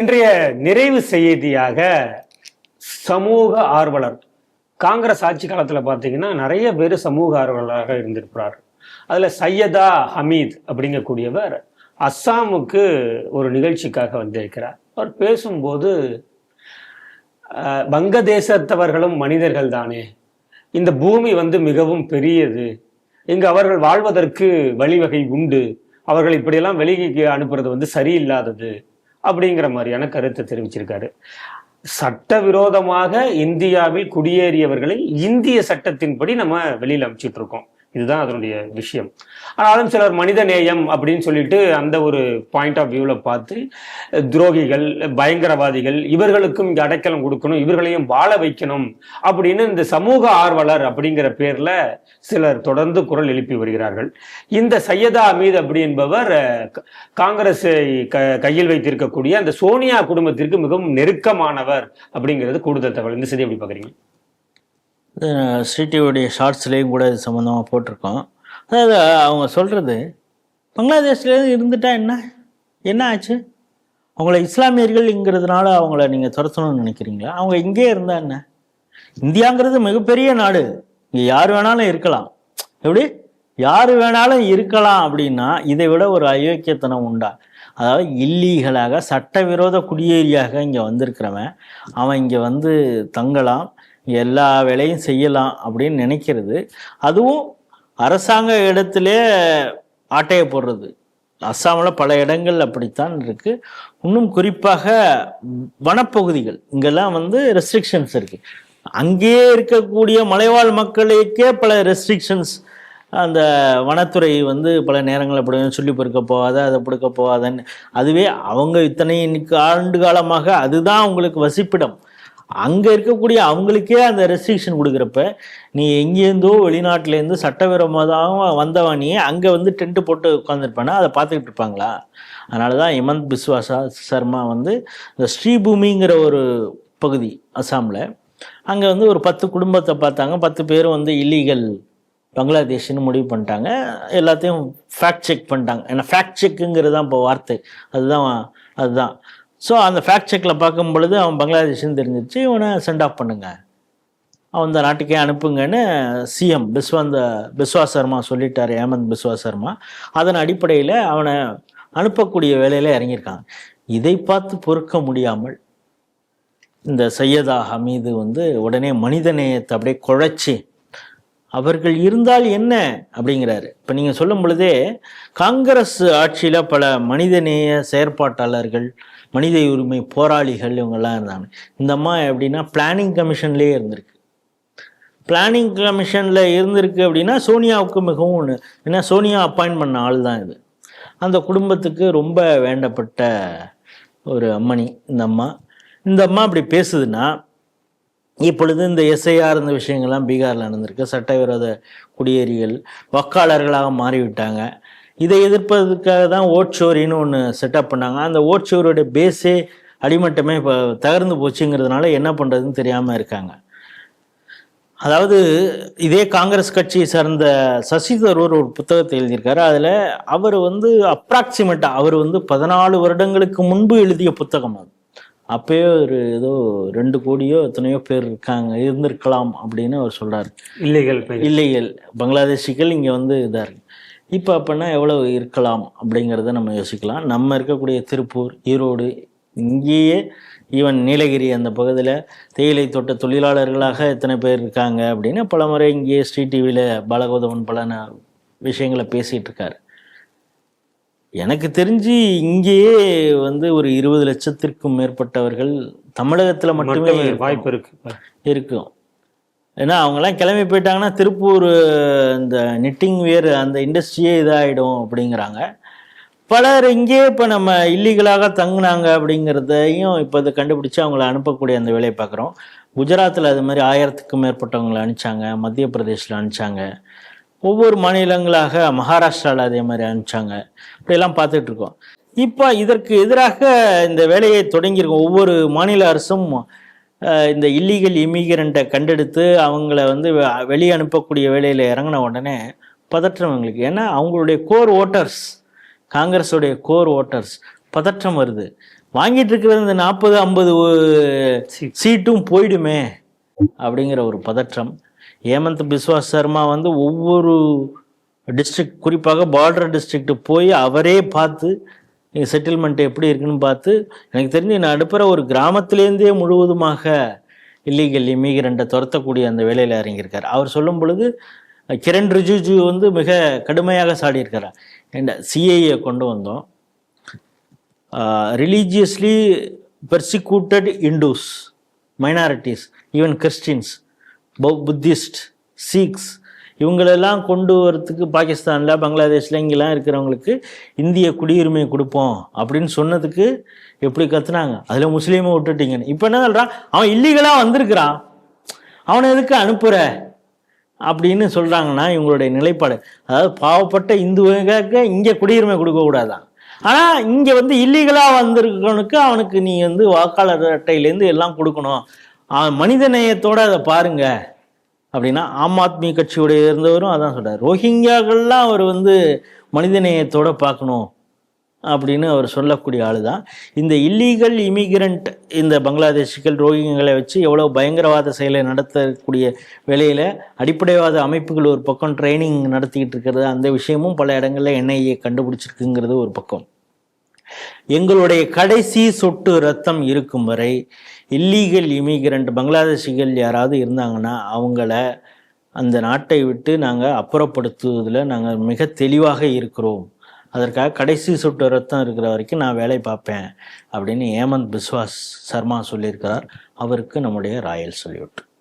இன்றைய நிறைவு செய்தியாக சமூக ஆர்வலர் காங்கிரஸ் ஆட்சி காலத்தில் பார்த்தீங்கன்னா நிறைய பேர் சமூக ஆர்வலராக இருந்திருக்கிறார். அதில் சையதா ஹமீத் அப்படிங்கக்கூடியவர் அஸ்ஸாமுக்கு ஒரு நிகழ்ச்சிக்காக வந்திருக்கிறார். அவர் பேசும்போது வங்கதேசத்தவர்களும் மனிதர்கள் தானே இந்த பூமி வந்து மிகவும் பெரியது இங்கு அவர்கள் வாழ்வதற்கு வழிவகை உண்டு அவர்கள் இப்படியெல்லாம் வெளியே அனுப்புறது வந்து சரியில்லாதது அப்படிங்கிற மாதிரியான கருத்தை தெரிவிச்சிருக்காரு. சட்டவிரோதமாக இந்தியாவில் குடியேறியவர்களை இந்திய சட்டத்தின்படி நம்ம வெளியில் அனுப்பிச்சிட்டு இருக்கோம். இதுதான் அதனுடைய விஷயம். ஆனாலும் சிலர் மனித நேயம் அப்படின்னு சொல்லிட்டு அந்த ஒரு பாயிண்ட் ஆஃப் வியூவில் பார்த்து துரோகிகள் பயங்கரவாதிகள் இவர்களுக்கும் இங்கே அடைக்கலம் கொடுக்கணும் இவர்களையும் வாழ வைக்கணும் அப்படின்னு இந்த சமூக ஆர்வலர் அப்படிங்கிற பேர்ல சிலர் தொடர்ந்து குரல் எழுப்பி வருகிறார்கள். இந்த சையதா அமீத் அப்படி என்பவர் க- காங்கிரஸை க கையில் வைத்திருக்கக்கூடிய அந்த சோனியா குடும்பத்திற்கு மிகவும் நெருக்கமானவர் அப்படிங்கிறது கூடுதல் தகவல். இந்த செய்தி எப்படி பார்க்குறீங்க? ஸ்ரீடிவியுடைய ஷார்ட்ஸ்லேயும் கூட இது சம்மந்தமாக போட்டிருக்கோம். அதாவது அவங்க சொல்கிறது பங்களாதேஷ்லேருந்து இருந்துட்டா என்ன? என்ன ஆச்சு? அவங்கள இஸ்லாமியர்கள்ங்கிறதுனால அவங்கள நீங்கள் துரத்தணும்னு நினைக்கிறீங்களா? அவங்க இங்கே இருந்தா என்ன? இந்தியாங்கிறது மிகப்பெரிய நாடு. இங்கே யார் வேணாலும் இருக்கலாம். எப்படி? யார் வேணாலும் இருக்கலாம் அப்படின்னா இதை விட ஒரு அயோக்கியத்தனம் உண்டா? அதாவது இல்லீகலாக சட்டவிரோத குடியேறியாக இங்கே வந்திருக்கிறவன் அவன் இங்கே வந்து தங்கலாம். எல்லா வேலையும் செய்யலாம் அப்படின்னு நினைக்கிறது. அதுவும் அரசாங்க இடத்திலே ஆட்டையை போடுறது. அஸ்ஸாமில் பல இடங்கள் அப்படித்தான் இருக்குது இன்னும் குறிப்பாக வனப்பகுதிகள். இங்கெல்லாம் வந்து ரெஸ்ட்ரிக்ஷன்ஸ் இருக்குது அங்கேயே இருக்கக்கூடிய மலைவாழ் மக்களுக்கே பல ரெஸ்ட்ரிக்ஷன்ஸ் அந்த வனத்துறை வந்து பல நேரங்கள் அப்படி சொல்லி பொறுக்க போகாத அதை பிடிக்க போகாதன்னு. அதுவே அவங்க இத்தனை இன்னைக்கு ஆண்டு காலமாக அதுதான் அவங்களுக்கு வசிப்பிடம். அங்கே இருக்கக்கூடிய அவங்களுக்கே அந்த ரெஸ்ட்ரிக்ஷன் கொடுக்குறப்ப நீ எங்கேருந்தோ வெளிநாட்டிலேருந்து சட்டவிரோதமாக வந்தவன் நீ அங்கே வந்து டென்ட் போட்டு உட்காந்துருப்பானா அதை பார்த்துக்கிட்டு இருப்பாங்களா? அதனால தான் ஹிமந்த் பிஸ்வாசா சர்மா வந்து இந்த ஸ்ரீபூமிங்கிற ஒரு பகுதி அசாமில் அங்கே வந்து ஒரு பத்து குடும்பத்தை பார்த்தாங்க. பத்து பேரும் வந்து இல்லீகல் பங்களாதேஷ்னு முடிவு பண்ணிட்டாங்க. எல்லாத்தையும் ஃபேக்ட் செக் பண்ணிட்டாங்க. ஏன்னா ஃபேக்ட் செக்குங்கிறது தான் இப்போ வார்த்தை. அதுதான் அதுதான். ஸோ அந்த ஃபேக்ட் செக்கில் பார்க்கும் பொழுது அவன் பங்களாதேஷ்னு தெரிஞ்சிச்சு இவனை சென்ட் ஆஃப் பண்ணுங்க. அவன் இந்த நாட்டுக்கே அனுப்புங்கன்னு சிஎம் பிஸ்வந்த பிஸ்வா சர்மா சொல்லிட்டார் ஹேமந்த் பிஸ்வா சர்மா அதன் அடிப்படையில் அவனை அனுப்பக்கூடிய வேலையில் இறங்கியிருக்காங்க. இதை பார்த்து பொறுக்க முடியாமல் இந்த சையதா ஹமீது வந்து உடனே மனிதநேயத்தை அப்படியே குழைச்சி அவர்கள் இருந்தால் என்ன அப்படிங்கிறாரு. இப்போ நீங்கள் சொல்லும் பொழுதே காங்கிரஸ் ஆட்சியில் பல மனிதநேய செயற்பாட்டாளர்கள் மனித உரிமை போராளிகள் இவங்கெல்லாம் இருந்தாங்க. இந்த அம்மா எப்படின்னா பிளானிங் கமிஷன்லேயே இருந்திருக்கு. பிளானிங் கமிஷனில் இருந்திருக்கு அப்படின்னா சோனியாவுக்கு மிகவும் ஒன்று ஏன்னா சோனியா அப்பாயின்ட் பண்ண ஆள் தான் இது. அந்த குடும்பத்துக்கு ரொம்ப வேண்டப்பட்ட ஒரு அம்மணி இந்த அம்மா. இந்த அம்மா அப்படி பேசுதுன்னா இப்பொழுது இந்த எஸ்ஐஆர் இந்த விஷயங்கள்லாம் பீகாரில் நடந்திருக்கு. சட்டவிரோத குடியேறிகள் வாக்காளர்களாக மாறிவிட்டாங்க. இதை எதிர்ப்பதற்காக தான் ஓட்சோரின்னு ஒன்று செட்டப் பண்ணாங்க. அந்த ஓட்சோரோட பேஸே அடிமட்டமே இப்போ தகர்ந்து போச்சுங்கிறதுனால என்ன பண்ணுறதுன்னு தெரியாமல் இருக்காங்க. அதாவது இதே காங்கிரஸ் கட்சியை சார்ந்த சசி தரூர் ஒரு புத்தகத்தை எழுதியிருக்காரு. அதில் அவர் வந்து அப்ராக்சிமேட்டாக அவர் வந்து பதினாலு வருடங்களுக்கு முன்பு எழுதிய புத்தகம் அது. அப்பயே ஒரு ஏதோ ரெண்டு கோடியோ எத்தனையோ பேர் இருக்காங்க இருந்திருக்கலாம் அப்படின்னு அவர் சொல்றாரு. இல்லைகள் இல்லைகள். பங்களாதேஷிகள் இங்கே வந்து இதாக இருக்கு. இப்போ அப்படின்னா எவ்வளவு இருக்கலாம் அப்படிங்கிறத நம்ம யோசிக்கலாம். நம்ம இருக்கக்கூடிய திருப்பூர் ஈரோடு இங்கேயே ஈவன் நீலகிரி அந்த பகுதியில் தேயிலை தோட்ட தொழிலாளர்களாக எத்தனை பேர் இருக்காங்க அப்படின்னு பல முறை இங்கேயே ஸ்ரீ டிவியில் பாலகோதவன் பல விஷயங்களை பேசிகிட்டு இருக்காரு. எனக்கு தெரிஞ்சு இங்கேயே வந்து ஒரு இருபது லட்சத்திற்கும் மேற்பட்டவர்கள் தமிழகத்தில் மட்டுமே. வாய்ப்பு இருக்கு. இருக்கும். ஏன்னா அவங்கெல்லாம் கிளம்பி போயிட்டாங்கன்னா திருப்பூர் இந்த நிட்டிங் வேர் அந்த இண்டஸ்ட்ரியே இதாகிடும் அப்படிங்கிறாங்க. பலர் இங்கே இப்போ நம்ம இல்லீகலாக தங்கினாங்க அப்படிங்கிறதையும் இப்போ இதை கண்டுபிடிச்சி அவங்கள அனுப்பக்கூடிய அந்த வேலையை பார்க்குறோம். குஜராத்தில் அது மாதிரி ஆயிரத்துக்கும் மேற்பட்டவங்களை அனுப்பிச்சாங்க மத்திய பிரதேசில் அனுப்பிச்சாங்க. ஒவ்வொரு மாநிலங்களாக மகாராஷ்டிராவில் அதே மாதிரி அனுப்பிச்சாங்க. இப்படியெல்லாம் பார்த்துட்ருக்கோம் இப்போ இதற்கு எதிராக இந்த வேலையை தொடங்கியிருக்கோம். ஒவ்வொரு மாநில அரசும் இந்த இல்லீகல் இமிகிரண்ட்டை கண்டெடுத்து அவங்கள வந்து வெளியே அனுப்பக்கூடிய வேலையில் இறங்கின உடனே பதற்றம் அவங்களுக்கு ஏன்னா அவங்களுடைய கோர் ஓட்டர்ஸ் காங்கிரஸுடைய கோர் ஓட்டர்ஸ் பதற்றம் வருது. வாங்கிட்டு இருக்கிற இந்த நாற்பது ஐம்பது சீட்டும் போயிடுமே அப்படிங்கிற ஒரு பதற்றம். ஹேமந்த் பிஸ்வாஸ் சர்மா வந்து ஒவ்வொரு டிஸ்ட்ரிக்ட் குறிப்பாக பார்டர் டிஸ்ட்ரிக்ட் போய் அவரே பார்த்து செட்டில்மெண்ட் எப்படி இருக்குன்னு பார்த்து எனக்கு தெரிஞ்சு நான் அடுப்புற ஒரு கிராமத்திலேருந்தே முழுவதுமாக இல்லீகல் இமிகிரண்ட்டை துரத்தக்கூடிய அந்த வேலையில் இறங்கியிருக்கார். அவர் சொல்லும் பொழுது கிரண் ரிஜிஜு வந்து மிக கடுமையாக சாடியிருக்கார் இந்த சிஐஏ கொண்டு வந்தோம். Religiously persecuted Hindus minorities even Christians Buddhist Sikhs இவங்களெல்லாம் கொண்டு வரத்துக்கு பாகிஸ்தானில் பங்களாதேஷில் இங்கெல்லாம் இருக்கிறவங்களுக்கு இந்திய குடியுரிமை கொடுப்போம் அப்படின்னு சொன்னதுக்கு எப்படி கத்துனாங்க? அதில் முஸ்லீமை விட்டுட்டீங்கன்னு இப்போ என்ன சொல்கிறான் அவன் இல்லீகலாக வந்திருக்கிறான். அவனை எதுக்கு அனுப்புகிற அப்படின்னு சொல்கிறாங்கன்னா இவங்களுடைய நிலைப்பாடு. அதாவது பாவப்பட்ட இந்துவுக்கு இங்கே குடியுரிமை கொடுக்கக்கூடாதான் ஆனால் இங்கே வந்து இல்லீகலாக வந்திருக்கவனுக்கு அவனுக்கு நீ வந்து வாக்காளர் அட்டையிலேருந்து எல்லாம் கொடுக்கணும். மனித நேயத்தோடு அதை பாருங்கள் அப்படின்னா ஆம் ஆத்மி கட்சியுடைய இருந்தவரும் அதான் சொல்கிறார் ரோஹிங்கியாக்கள்லாம் அவர் வந்து மனிதநேயத்தோட பார்க்கணும் அப்படின்னு அவர் சொல்லக்கூடிய ஆள் தான் இந்த இல்லீகல் இமிகிரண்ட் இந்த பங்களாதேஷிகள் ரோஹிங்களை வச்சு எவ்வளோ பயங்கரவாத செயலை நடத்தக்கூடிய வேலையில் அடிப்படைவாத அமைப்புகள் ஒரு பக்கம் ட்ரைனிங் நடத்திக்கிட்டு இருக்கிறது. அந்த விஷயமும் பல இடங்களில் என்ஐஏ கண்டுபிடிச்சிருக்குங்கிறது ஒரு பக்கம். எங்களுடைய கடைசி சொட்டு ரத்தம் இருக்கும் வரை இல்லீகல் இமிகிரண்ட் பங்களாதேஷிகள் யாராவது இருந்தாங்கன்னா அவங்கள அந்த நாட்டை விட்டு நாங்கள் அப்புறப்படுத்துவதில் நாங்கள் மிக தெளிவாக இருக்கிறோம். அதற்காக கடைசி சொட்டு ரத்தம் இருக்கிற வரைக்கும் நான் வேலை பார்ப்பேன் அப்படின்னு ஹேமந்த் பிஸ்வாஸ் சர்மா சொல்லியிருக்கிறார். அவருக்கு நம்முடைய ராயல் சொல்யூட்.